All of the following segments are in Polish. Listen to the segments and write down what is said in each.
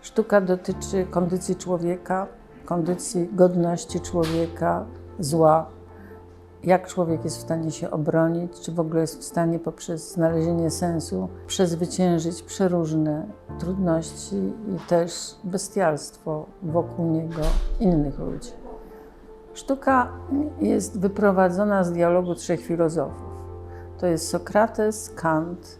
Sztuka dotyczy kondycji człowieka, kondycji godności człowieka, zła, jak człowiek jest w stanie się obronić, czy w ogóle jest w stanie poprzez znalezienie sensu przezwyciężyć przeróżne trudności i też bestialstwo wokół niego innych ludzi. Sztuka jest wyprowadzona z dialogu trzech filozofów. To jest Sokrates, Kant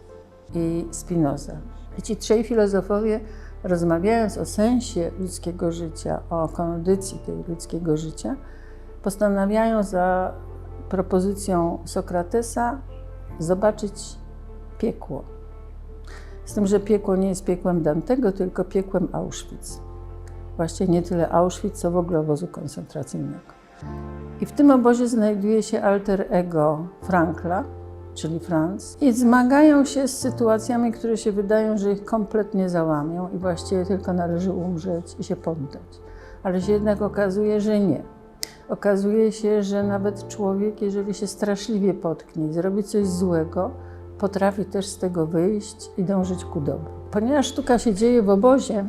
i Spinoza. Ci trzej filozofowie, rozmawiając o sensie ludzkiego życia, o kondycji tego ludzkiego życia, postanawiają za propozycją Sokratesa zobaczyć piekło. Z tym, że piekło nie jest piekłem Dantego, tylko piekłem Auschwitz. Właściwie nie tyle Auschwitz, co w ogóle obozu koncentracyjnego. I w tym obozie znajduje się alter ego Frankla, czyli Franz, i zmagają się z sytuacjami, które się wydają, że ich kompletnie załamią i właściwie tylko należy umrzeć i się poddać. Ale się jednak okazuje, że nie. Okazuje się, że nawet człowiek, jeżeli się straszliwie potknie i zrobi coś złego, potrafi też z tego wyjść i dążyć ku dobru. Ponieważ sztuka się dzieje w obozie,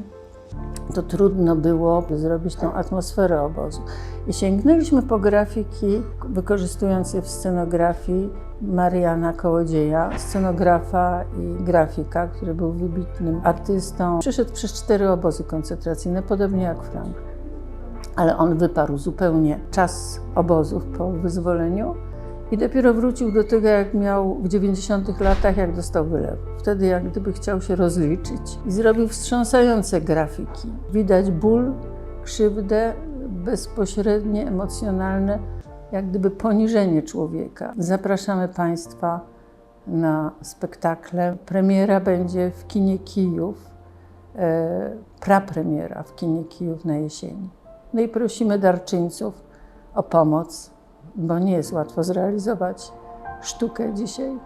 to trudno było zrobić tą atmosferę obozu. I sięgnęliśmy po grafiki, wykorzystując je w scenografii Mariana Kołodzieja, scenografa i grafika, który był wybitnym artystą. Przyszedł przez cztery obozy koncentracyjne, podobnie jak Frank. Ale on wyparł zupełnie czas obozów po wyzwoleniu i dopiero wrócił do tego, jak miał w 90 latach, jak dostał wylew. Wtedy jak gdyby chciał się rozliczyć i zrobił wstrząsające grafiki. Widać ból, krzywdę, bezpośrednie, emocjonalne, jak gdyby poniżenie człowieka. Zapraszamy Państwa na spektakle. Premiera będzie w kinie Kijów, e, prapremiera w kinie Kijów na jesieni. No i prosimy darczyńców o pomoc, bo nie jest łatwo zrealizować sztukę dzisiaj